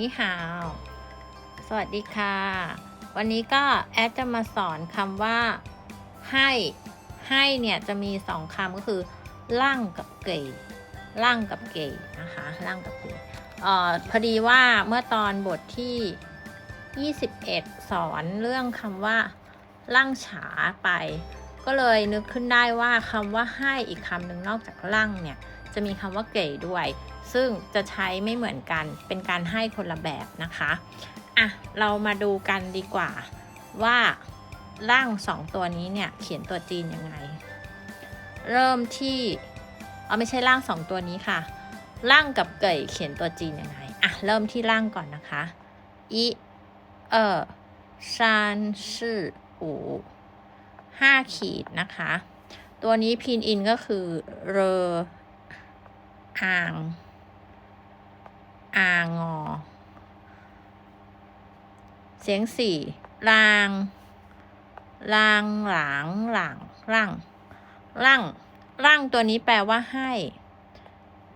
นี่ฮาว สวัสดีค่ะ วันนี้ก็แอดจะมาสอนคำว่า ให้ ให้เนี่ยจะมีสองคำก็คือลั่งกับเกยลั่งกับเกยนะคะลั่งกับเกยเอ่อพอดีว่าเมื่อตอนบทที่ 21 สอนเรื่องคำว่าลั่งฉาไป ก็เลยนึกขึ้นได้ว่าคำว่าให้อีกคำหนึ่งนอกจากลั่งเนี่ยจะมีคำว่าเก๋ด้วย ซึ่งจะใช้ไม่เหมือนกันเป็นการให้คนละแบบนะคะอะเรามาดูกันดีกว่าว่าร่างสองตัวนี้เนี่ยเขียนตัวจีนยังไง เริ่มที่เอาไม่ใช่ร่างสองตัวนี้ค่ะร่างกับเก๋เขียนตัวจีนยังไงอะเริ่มที่ร่างก่อนนะคะอีเออซานชื่ออูห้าขีดนะคะ ตัวนี้พินอินก็คือเรออ่าง อางอ เสียงสี่ลางลางหลางหลังร่างร่างร่างตัวนี้แปลว่าให้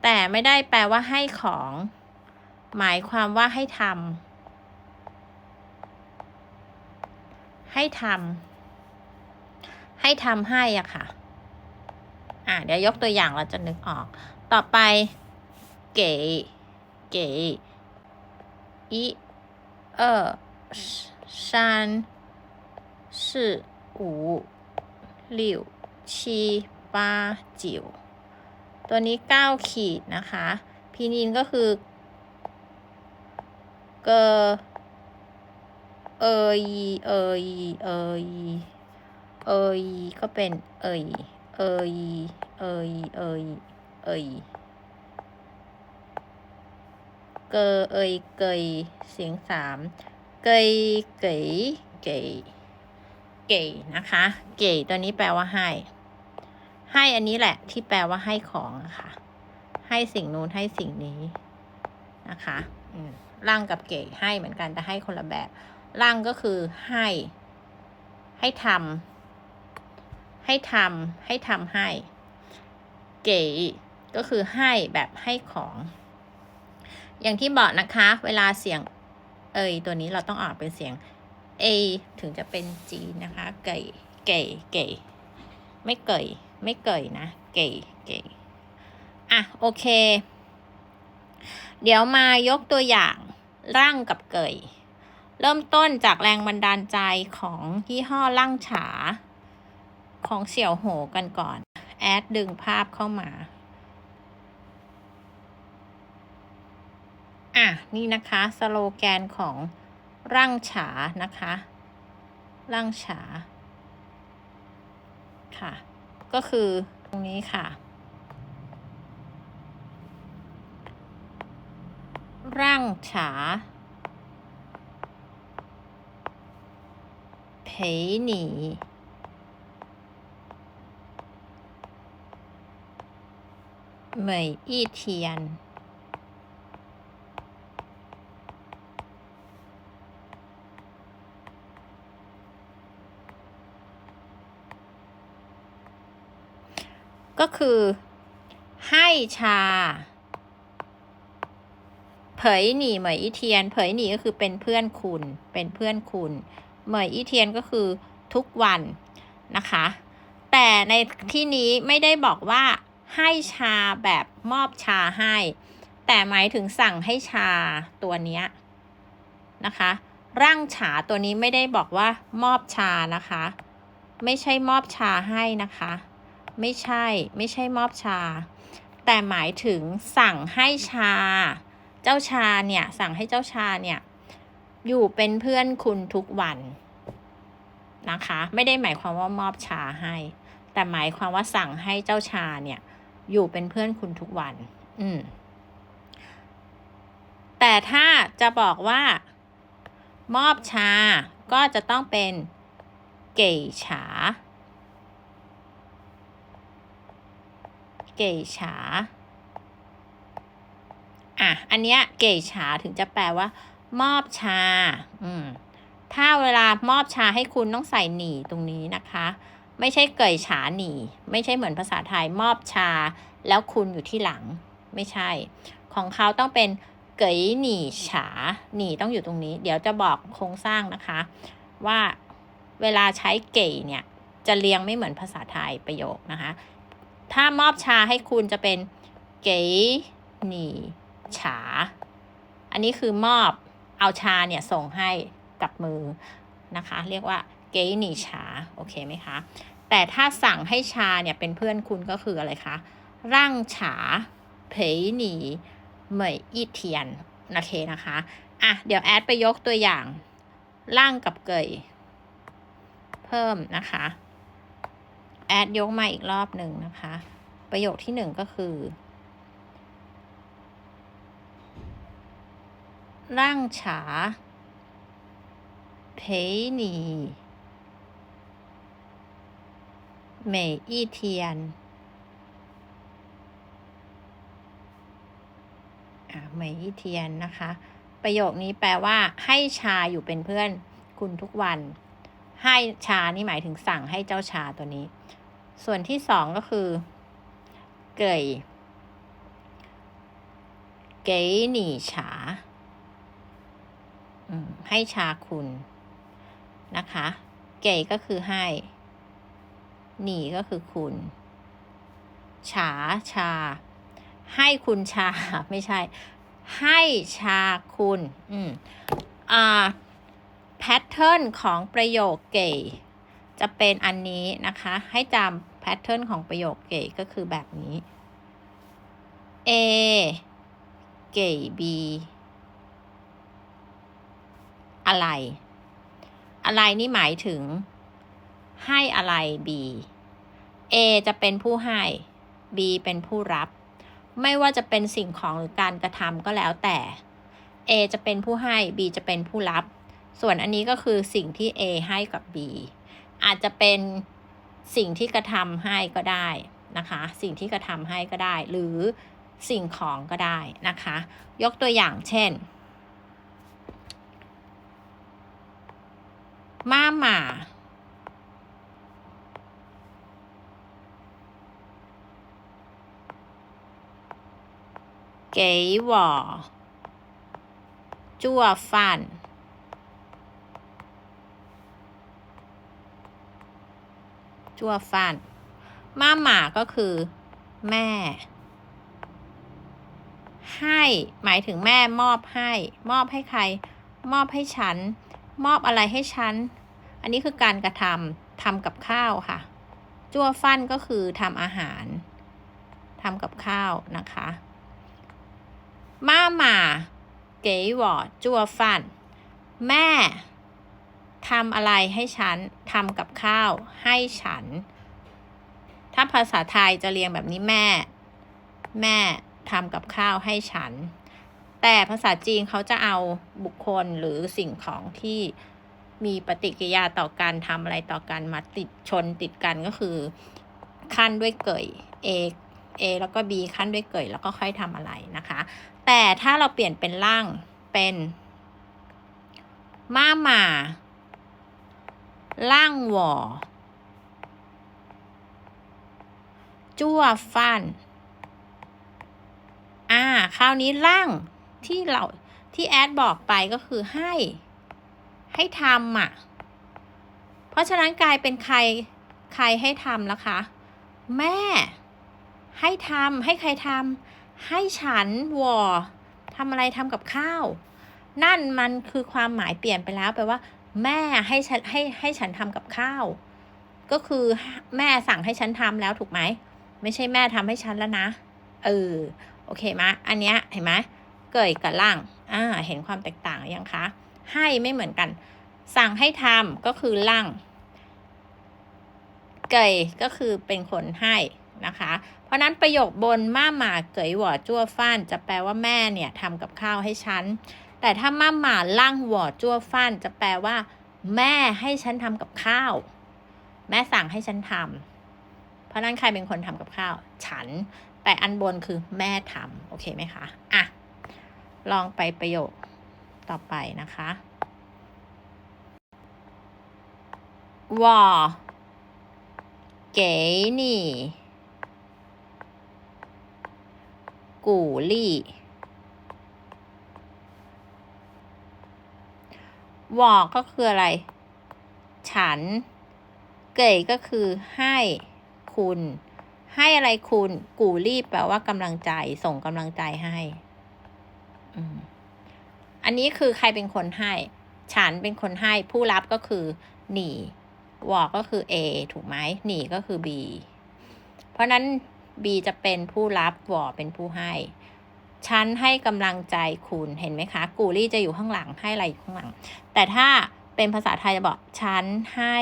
แต่ไม่ได้แปลว่าให้ของ หมายความว่าให้ทำให้ทำให้ทำให้อะค่ะ อะเดี๋ยวยกตัวอย่างเราจะนึกออก ต่อไป เก๋ เก๋一二三四五六七八九ตัวนี้เก้าขีดนะคะ พินินก็คือ เกอเอยเอยเอยเอยก็เป็นเอยเอยเอยเอยเอย เกอเอยเกยเสียงสามเกยเกยเกยเกยนะคะ เกยตัวนี้แปลว่าให้ ให้อันนี้แหละ ที่แปลว่าให้ของะค่ะ ให้สิ่งนู้นให้สิ่งนี้นะคะอืมร่างกับเกยให้เหมือนกันแต่ให้คนละแบบร่างก็คือให้ ให้ทำให้ทำให้ทำให้ เก๋ก็คือให้แบบให้ของ อย่างที่บอกนะคะ เวลาเสียง เอยตัวนี้เราต้องออกเป็นเสียง A ถึงจะเป็นจีนะคะ เก๋เก๋เก๋ไม่เก๋ไม่เก๋นะ เก๋เก๋อะ โอเค เดี๋ยวมายกตัวอย่างร่างกับเกยเริ่มต้นจากแรงบันดาลใจของยี่ห้อล่างฉา ของเสี่ยวโหกันก่อน แอดดึงภาพเข้ามา อ่ะ นี่นะคะ สโลแกนของร่างฉานะคะ ร่างฉา ค่ะ ก็คือตรงนี้ค่ะ ร่างฉา陪你每一天。 ก็คือ ให้ชา เผยหนีเหมยอีเทียน เผยหนีก็คือเป็นเพื่อนคุณ เป็นเพื่อนคุณ เหมยอีเทียนก็คือทุกวันนะคะ แต่ในที่นี้ไม่ได้บอกว่าให้ชาแบบมอบชาให้ แต่หมายถึงสั่งให้ชาตัวเนี้ยนะคะ ร่างฉาตัวนี้ไม่ได้บอกว่ามอบชานะคะ ไม่ใช่มอบชาให้นะคะ ไม่ใช่ ไม่ใช่มอบชา แต่หมายถึงสั่งให้ชา เจ้าชาเนี่ย สั่งให้เจ้าชาเนี่ย อยู่เป็นเพื่อนคุณทุกวันนะคะ ไม่ได้หมายความว่ามอบชาให้ แต่หมายความว่าสั่งให้เจ้าชาเนี่ย อยู่เป็นเพื่อนคุณทุกวัน อืมแต่ถ้าจะบอกว่า มอบชาก็จะต้องเป็นเก๋ฉา เก๋ฉาอะ อันเนี้ยเก๋ฉาถึงจะแปลว่า มอบชา อืม ถ้าเวลามอบชาให้คุณต้องใส่หนีตรงนี้นะคะ ไม่ใช่เกยฉาหนี ไม่ใช่เหมือนภาษาไทยมอบชา แล้วคุณอยู่ที่หลัง ไม่ใช่ ของเขาต้องเป็นเกยหนีฉา หนีต้องอยู่ตรงนี้ เดี๋ยวจะบอกโครงสร้างนะคะ ว่าเวลาใช้เก๋เนี่ย จะเรียงไม่เหมือนภาษาไทยประโยคนะคะ ถ้ามอบชาให้คุณจะเป็นเก๋หนีฉา อันนี้คือมอบเอาชาเนี่ยส่งให้กับมือนะคะ เรียกว่าเก๋หนีฉาโอเคไหมคะแต่ถ้าสั่งให้ชาเนี่ยเป็นเพื่อนคุณก็คืออะไรคะร่างฉาเผยหนีเหมยอีเทียนโอเคนะคะอะเดี๋ยวแอดไปยกตัวอย่างร่างกับเกยเพิ่มนะคะ แอดยกมาอีกรอบหนึ่งนะคะ ประโยคที่หนึ่งก็คือ ร่างฉา陪你每一天อ่ะเหมยอีเทียนนะคะ ประโยคนี้แปลว่า ให้ชาอยู่เป็นเพื่อนคุณทุกวัน ให้ชานี่หมายถึงสั่งให้เจ้าชาตัวนี้ ส่วนที่สองก็คือ เกยเก๋หนีฉาให้ชาคุณนะคะ เก๋ก็คือให้ หนีก็คือคุณ ฉาชา ให้คุณชา ไม่ใช่ ให้ชาคุณ อืม อ่า แพทเทิร์นของประโยคเก๋ จะเป็นอันนี้นะคะ ให้จำแพทเทิร์นของประโยคเก๋ก็คือแบบนี้ A เก๋ B อะไร อะไรนี่หมายถึง ให้อะไร B A จะเป็นผู้ให้ B เป็นผู้รับ ไม่ว่าจะเป็นสิ่งของหรือการกระทำก็แล้วแต่ A จะเป็นผู้ให้ B จะเป็นผู้รับ ส่วนอันนี้ก็คือสิ่งที่ A ให้กับ B อาจจะเป็นสิ่งที่กระทำให้ก็ได้นะคะ สิ่งที่กระทำให้ก็ได้ หรือสิ่งของก็ได้นะคะ ยกตัวอย่างเช่น 妈妈给我做饭。 จั่วฟันมาหมาก็คือ แม่ ให้หมายถึงแม่มอบให้ มอบให้ใคร มอบให้ฉัน มอบอะไรให้ฉัน อันนี้คือการกระทำทำกับข้าวค่ะ จั่วฟันก็คือทำอาหารทำกับข้าวนะคะมาหมาเก๋หวอจั่วฟัน แม่ ทำอะไรให้ฉันทำกับข้าวให้ฉัน ถ้าภาษาไทยจะเรียงแบบนี้แม่ แม่ทำกับข้าวให้ฉัน แต่ภาษาจีนเขาจะเอาบุคคลหรือสิ่งของที่มีปฏิกิริยาต่อการทำอะไรต่อกันมาติดชนติดกันก็คือ ขั้นด้วยเกย A A แล้วก็ B ขั้นด้วยเกยแล้วก็ค่อยทำอะไรนะคะ แต่ถ้าเราเปลี่ยนเป็นร่างเป็น มาหมา ล่างหวอจั่วฟัน อ่า คราวนี้ล่างที่เราที่แอดบอกไปก็คือให้ ให้ทำอะ เพราะฉะนั้นกลายเป็นใครใครให้ทำแล้วคะ แม่ ให้ทำให้ใครทำให้ฉันวอทำอะไรทำกับข้าว นั่นมันคือความหมายเปลี่ยนไปแล้วแปลว่า แม่ให้ฉันให้ให้ฉันทำกับข้าว ก็คือแม่สั่งให้ฉันทำแล้วถูกไหม ไม่ใช่แม่ทำให้ฉันแล้วนะ เออ โอเคไหมอันเนี้ยเห็นไหมเกยกับล่าง อ่า เห็นความแตกต่างยังคะ ให้ไม่เหมือนกัน สั่งให้ทำก็คือล่าง เกยก็คือเป็นคนให้นะคะ เพราะนั้นประโยคบนม่าหมาเกยหวอจั่วฟ้าน จะแปลว่าแม่เนี่ยทำกับข้าวให้ฉัน แต่ถ้าม่าหมาล่างหวอดจั่วฟันจะแปลว่า แม่ให้ฉันทำกับข้าว แม่สั่งให้ฉันทำเพราะนั้นใครเป็นคนทำกับข้าว ฉัน แต่อันบนคือแม่ทำโอเคไหมคะอะลองไปประโยคต่อไปนะคะวอเก๋นี่กูลี่ วอก็คืออะไร ฉัน เก๋ก็คือให้คุณ ให้อะไรคุณ กูรีบแปลว่ากำลังใจ ส่งกำลังใจให้ อันนี้คือใครเป็นคนให้ ฉันเป็นคนให้ ผู้รับก็คือ หนีวอก็คือ A ถูกไหมหนีก็คือ B เพราะนั้น B จะเป็นผู้รับวอเป็นผู้ให้ ฉันให้กำลังใจคุณเห็นไหมคะกูรี่จะอยู่ข้างหลังให้อะไรอยู่ข้างหลัง แต่ถ้าเป็นภาษาไทยจะบอกฉันให้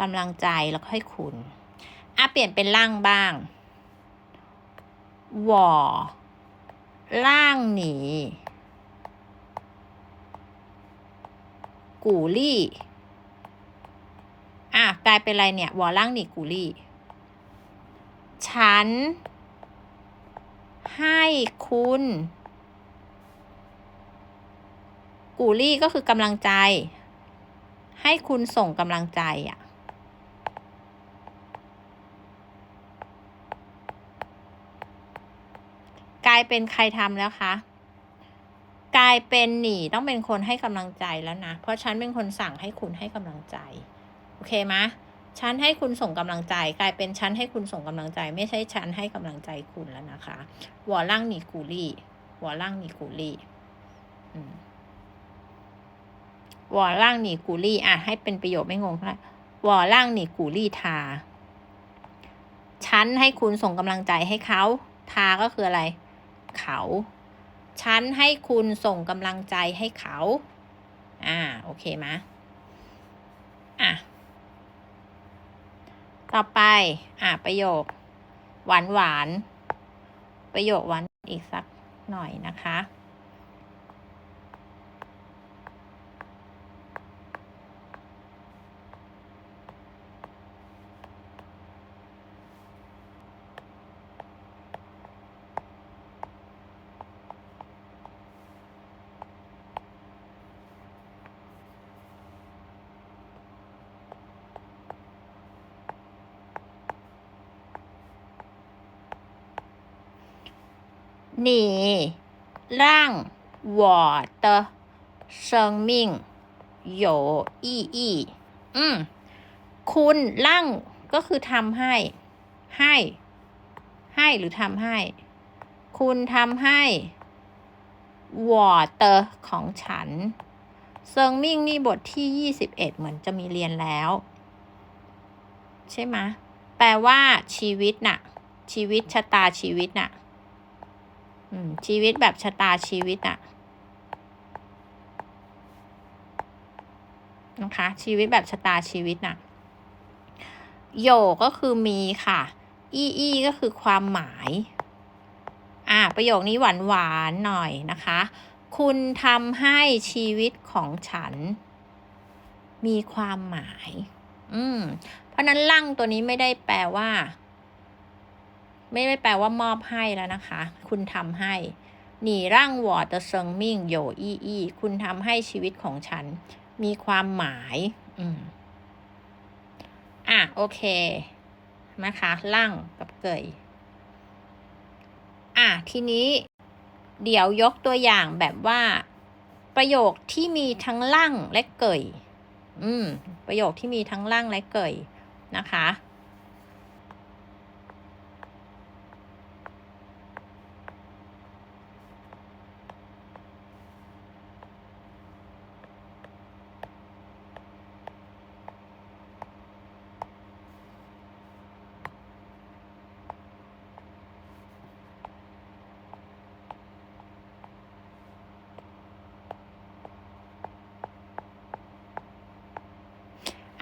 กำลังใจแล้วก็ให้คุณอะเปลี่ยนเป็นร่างบ้างวอร่างหนีกูรี่อะกลายเป็นอะไรเนี่ยวอร่างหนีกูรี่ ฉัน ให้คุณกูรี่ก็คือกำลังใจ ให้คุณส่งกำลังใจอะ กลายเป็นใครทำแล้วคะ กลายเป็นหนีต้องเป็นคนให้กำลังใจแล้วนะ เพราะฉันเป็นคนสั่งให้คุณให้กำลังใจ โอเคไหม ฉันให้คุณส่งกำลังใจ กลายเป็นฉันให้คุณส่งกำลังใจ ไม่ใช่ฉันให้กำลังใจคุณแล้วนะคะวอล่างนีกูรี่วอล่างนีกูรี่วอล่างนีกูรี่อะให้เป็นประโยคไม่งงค่ะวอล่างนีกูรี่ทา ฉันให้คุณส่งกำลังใจให้เขา ทาก็คืออะไร เขา ฉันให้คุณส่งกำลังใจให้เขา อ่า โอเคไหมอะ ต่อไป อะประโยค หวานหวานประโยคหวานอีกสักหน่อยนะคะ 你让我的生命有意义อืม คุณร่างก็คือทำให้ ให้ ให้หรือทำให้ คุณทำให้วอเตอร์ของฉันเซิงมิ่งนี่บทที่ยี่สิบเอ็ดเหมือนจะมีเรียนแล้ว ใช่ไหมแปลว่าชีวิตน่ะ ชีวิตชะตาชีวิตน่ะ อืม ชีวิตแบบชะตาชีวิตอะนะคะ ชีวิตแบบชะตาชีวิตน่ะ โยก็คือมีค่ะ อีอีก็คือความหมาย อ่า ประโยคนี้หวานหวานหน่อยนะคะ คุณทำให้ชีวิตของฉัน มีความหมาย อืม เพราะนั้นลั่งตัวนี้ไม่ได้แปลว่า ไม่ได้แปลว่ามอบให้แล้วนะคะ คุณทำให้หนีร่างวอร์ดเซิงมิ่งโยอี้อี้คุณทำให้ชีวิตของฉัน มีความหมาย อืม อะ โอเค นะคะร่างกับเกย อะ ทีนี้ เดี๋ยวยกตัวอย่างแบบว่า ประโยคที่มีทั้งล่างและเกย อืม ประโยคที่มีทั้งล่างและเกยนะคะ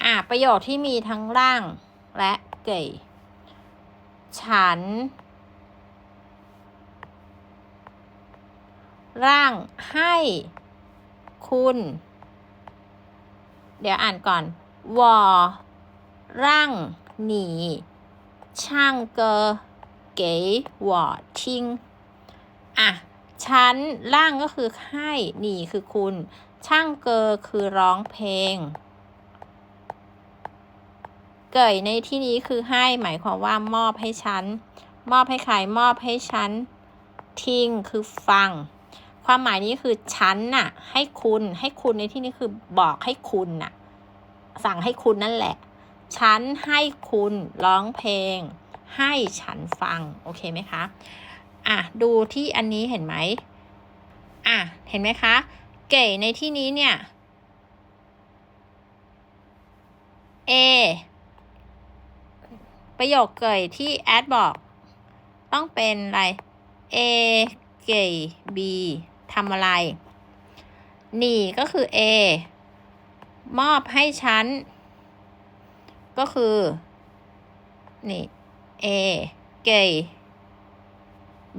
อะ ประโยคที่มีทั้งร่างและเกยฉัน ร่างให้คุณ เดี๋ยวอ่านก่อน วอ ร่างหนีช่างเกอเก๋วอชิงอะฉันร่างก็คือให้หนีคือคุณ ช่างเกอคือร้องเพลง เกยในที่นี้คือให้หมายความว่ามอบให้ฉัน มอบให้ใครมอบให้ฉัน ทิ้งคือฟัง ความหมายนี้คือฉันน่ะ ให้คุณให้คุณในที่นี้คือบอกให้คุณน่ะ สั่งให้คุณนั่นแหละ ฉันให้คุณร้องเพลง ให้ฉันฟัง โอเคไหมคะอะดูที่อันนี้เห็นไหมอะเห็นไหมคะ เก๋ในที่นี้เนี่ย A ประโยคเก๋ที่แอดบอก ต้องเป็นอะไร A เก๋ B ทำอะไรนี่ก็คือ A มอบให้ฉัน ก็คือ นี่ A เก๋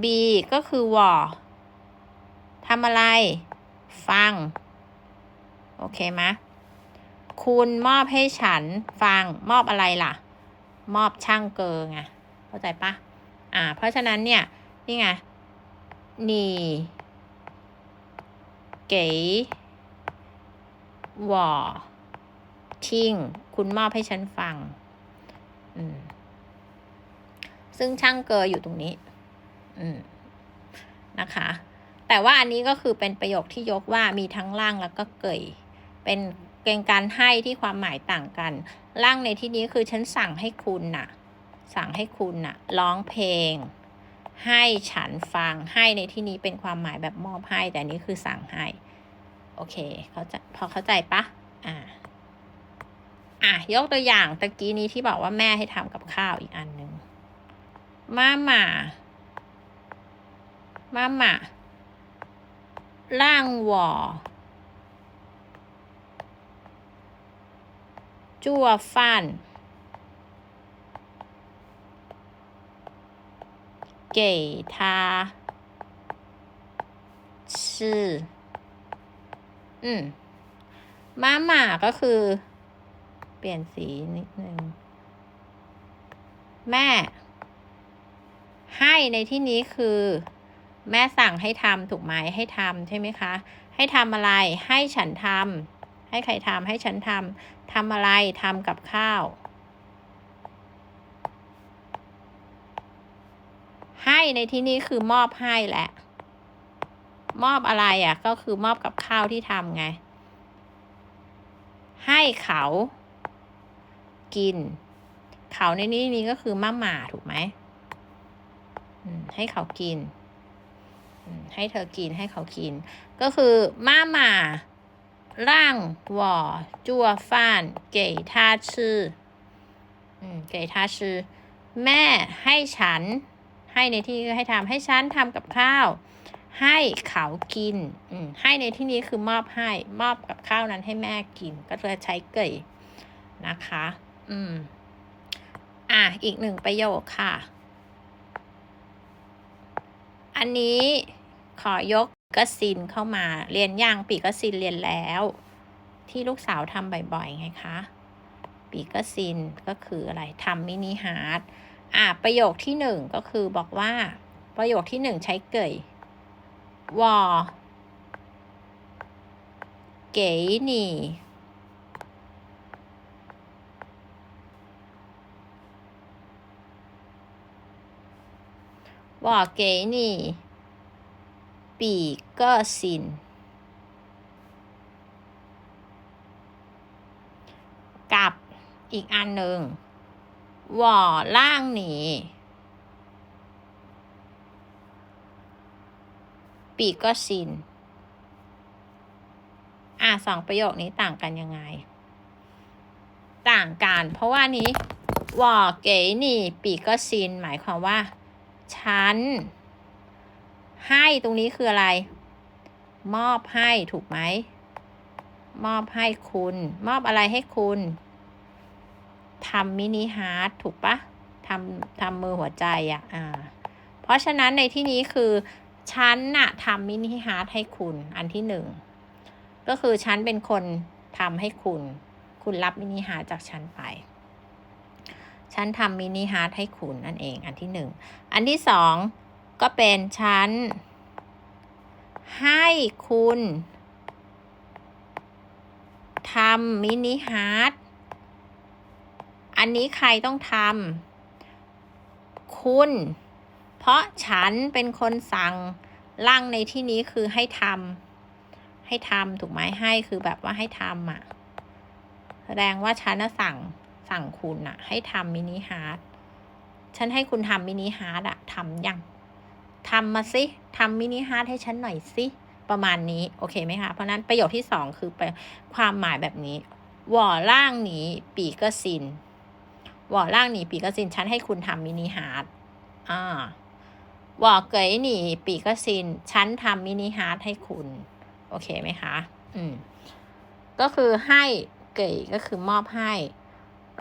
B ก็คือวอทำอะไร ฟัง โอเคไหมคุณมอบให้ฉันฟังมอบอะไรล่ะ มอบช่างเกอไงเข้าใจปะอ่า เพราะฉะนั้นเนี่ย นี่ไงนี่เก๋วอทิ้งคุณมอบให้ฉันฟัง อืม ซึ่งช่างเกออยู่ตรงนี้ อืม นะคะ แต่ว่าอันนี้ก็คือเป็นประโยคที่ยกว่ามีทั้งล่างแล้วก็เกยเป็น เกณฑ์การให้ที่ความหมายต่างกันล่างในที่นี้คือฉันสั่งให้คุณน่ะ สั่งให้คุณน่ะร้องเพลง ให้ฉันฟังให้ในที่นี้เป็นความหมายแบบมอบให้ แต่นี้คือสั่งให้ โอเคเขาจะพอเข้าใจปะอ่าอะยกตัวอย่างตะกี้นี้ที่บอกว่าแม่ให้ทำกับข้าวอีกอันหนึ่งมาม่ามาม่า让我 做饭给他吃อืมมาม่าก็คือ เปลี่ยนสีนิดนึง แม่ ให้ในที่นี้คือ แม่สั่งให้ทำถูกไหมให้ทำใช่ไหมคะ ให้ทำอะไร ให้ฉันทำ ให้ใครทำให้ฉันทำทำอะไรทำกับข้าว ให้ในที่นี้คือมอบให้แหละ มอบอะไรอะ่ะ ก็คือมอบกับข้าวที่ทำไง ให้เขา กิน เขาในนี้นี้ก็คือมะหมาถูกไหมให้เขากิน ให้เธอกินให้เขากิน ก็คือมามา ร่าง我做饭给他吃อืม给他吃แม่ให้ฉัน ให้ในที่นี้ให้ทำให้ฉันทำกับข้าว ให้เขากิน อืมให้ในที่นี้คือมอบให้ มอบกับข้าวนั้นให้แม่กิน ก็จะใช้เกยนะคะ อืม อ่ะ อีกหนึ่งประโยคค่ะ อันนี้ขอยก กัสซินเข้ามาเรียนย่างปีกัสซินเรียนแล้ว ที่ลูกสาวทำบ่อยๆไงคะปีกัสซินก็คืออะไรทำมินิฮาร์ดอะประโยคที่หนึ่งก็คือบอกว่า ประโยคที่หนึ่งใช้เกยวอเก๋หนี่ว่าเก๋หนี่ 心กับอีกอันหนึ่งหว่อล่างหนี ปีก็ซิน อะสองประโยคนี้ต่างกันยังไง ต่างกัน เพราะว่านี้ว่อเก๋หนี่ปีก็ซิน หมายความว่า ฉัน ให้ตรงนี้คืออะไร มอบให้ถูกไหม มอบให้คุณ มอบอะไรให้คุณทำมินิฮาร์ดถูกปะทำทำมือหัวใจอะ่ะอ่า เพราะฉะนั้นในที่นี้คือฉันน่ะทำมินิฮาร์ดให้คุณอันที่หนึ่งก็คือฉันเป็นคนทำให้คุณ คุณรับมินิฮาร์ดจากฉันไป ฉันทำมินิฮาร์ดให้คุณนั่นเอง อันที่หนึ่ง อันที่สอง ก็เป็นฉันให้คุณทำมินิฮาร์ดอันนี้ใครต้องทำคุณ เพราะฉันเป็นคนสั่งร่างในที่นี้คือให้ทำให้ทำถูกไหมให้คือแบบว่าให้ทำอะแสดงว่าฉันสั่งสั่งคุณอะให้ทำมินิฮาร์ดฉันให้คุณทำมินิฮาร์ดอะทำยัง ทำมาสิทำมินิฮาร์ดให้ฉันหน่อยสิประมาณนี้ โอเคไหมคะเพราะนั้นประโยคที่สองคือไปความหมายแบบนี้วอล่างหนีปีก็ซินวอล่างหนีปีก็ซินฉันให้คุณทำมินิฮาร์ดอ่าวอเกยหนีปีก็ซินฉันทำมินิฮาร์ดให้คุณ โอเคไหมคะ อืม ก็คือให้เก๋ก็คือมอบให้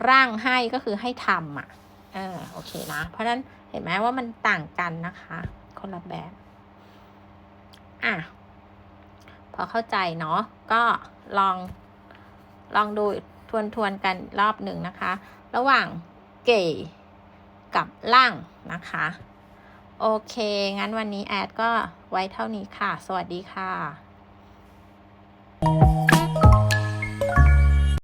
ร่างให้ก็คือให้ทำอะเออโอเคนะ เพราะนั้นเห็นไหมว่ามันต่างกันนะคะ คนละแบบ อะ พอเข้าใจเนาะ ก็ลอง ลองดูทวนทวนๆกันรอบหนึ่งนะคะ ระหว่างเก๋กับล่างนะคะ โอเค งั้นวันนี้แอดก็ไว้เท่านี้ค่ะ สวัสดีค่ะ